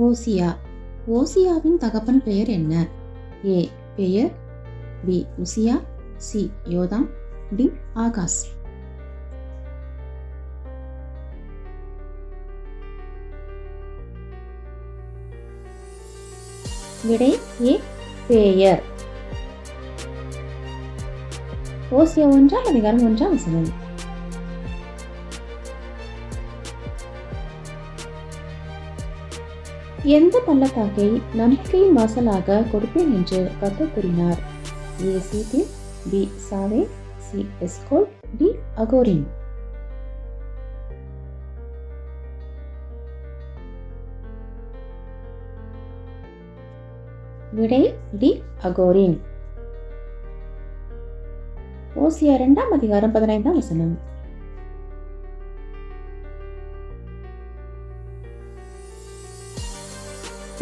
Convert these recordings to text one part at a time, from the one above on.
ஓசியா. ஓசியாவின் தகப்பன் பெயர் என்ன? ஏ பெயர் B Uzziah C Jotham D Ahaz. விடை ஏ பெயர். ஓசியா ஒன்றாம் அதிகாரம் ஒன்றாம் வசனம். எந்த பள்ளத்தாக்கை நம்பிக்கையின் வாசலாக கொடுப்பேன் என்று கர்த்தர் கூறினார். ஏ சீட்டில் பி சாவே சி எஸ்கோல் டி அகோரின். விடை டி அகோரின். ஓசியா இரண்டாம் அதிகாரம் பதினைந்தாம் வசனம்.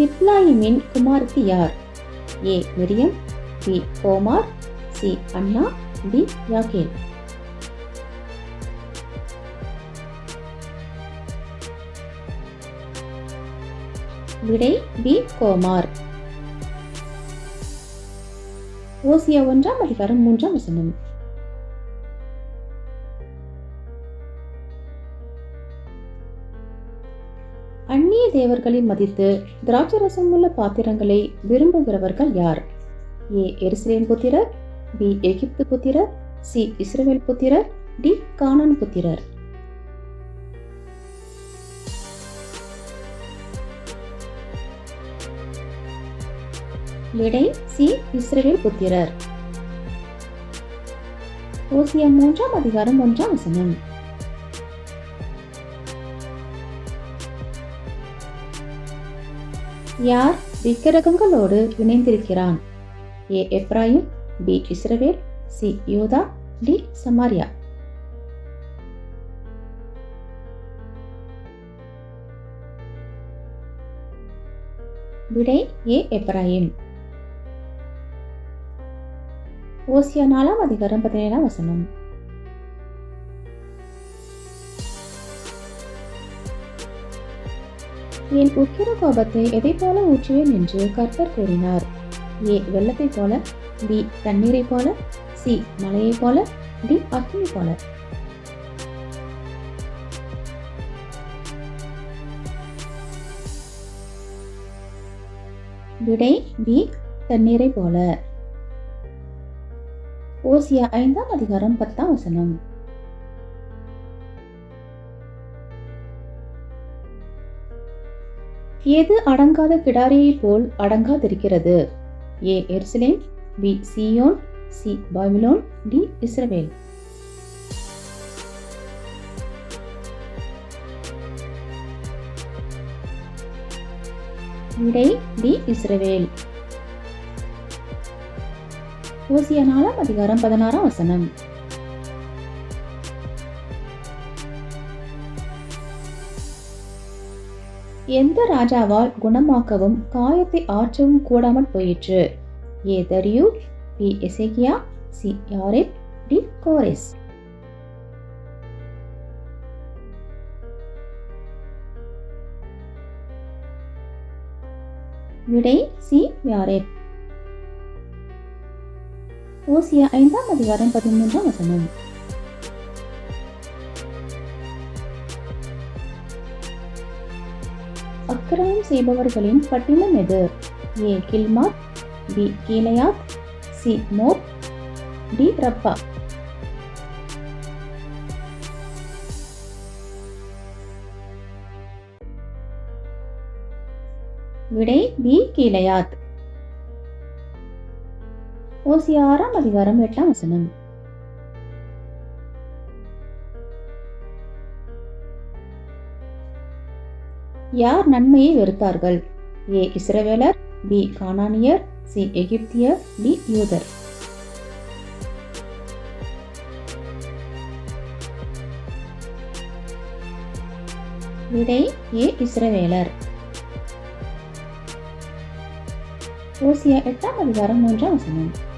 சிப்லாயிமின் குமார்த்தி யார்? A. Miriam B. Gomer C. Hannah D. Jael விடை பி. கோமார். ஓசியா ஒன்றாம் அதிகாரம் மூன்றாம் வசனம். அந்நிய தேவர்களை மதித்து திராட்சரசம் உள்ள பாத்திரங்களை விரும்புகிறவர்கள் யார்? ஏ. எருசலேம் புத்திரர் பி. எகிப்து புத்திரர் சி. இஸ்ரேல் புத்திரர் டி. கானான் புத்திரர். விடை சி. இஸ்ரேல் புத்திரர். ஓசியம் மூன்றாம் அதிகாரம் ஒன்றாம் வசனம். யார் விக்கிரகங்களோடு இணைந்திருக்கிறான்? A. Ephraim B. Israel C. Judah D. Samaria. விடை ஏ. எப்ராஹிம் ஓசியா நாலாம் அதிகாரம் பதினேழாம் வசனம். என் உக்கிர கோபத்தை எதை போல ஊற்றுவேன் என்று கர்த்தர் கூறினார். ஏ வெள்ளத்தைப் போல பி தண்ணீரைப் போல சி மலையைப் போல டி அக்கினி போல. விடை பி தண்ணீரை போல. ஓசியா ஐந்தாம் அதிகாரம் பத்தாம் வசனம். எது அடங்காத கிடாரியைப் போல் அடங்காதிருக்கிறது? A Jerusalem B Zion C Babylon D Israel. விடை டி இஸ்ரவேல். ஓசிய நாலாம் அதிகாரம் பதினாறாம் வசனம். எந்த ராஜாவால் குணமாக்கவும் காயத்தை ஆற்றவும் கூடாமல் போயிற்று? A. Darius B. Hezekiah C. Jareb D. Koresh. விடை சி. யாரெப் ஓசியா ஐந்தாம் அதிகாரம் பதிமூன்றாம் வசனம். அக்கிரமம் செய்பவர்களின் பட்டினம் எது? A Chilmad B Gilead C Moab D Rabbah. விடை பி கீழையாத் ஓசியா ஆறாம் அதிகாரம் எட்டாம் வசனம். யார் நன்மையை வெறுத்தார்கள்? ஏ. இஸ்ரவேலர் பி. கானானியர் சி. எகிப்தியர் டி. யூதர். விடை ஏ. இஸ்ரவேலர். ஓசியா எட்டாம் அதிகாரம் மூன்றாம் வசனம்.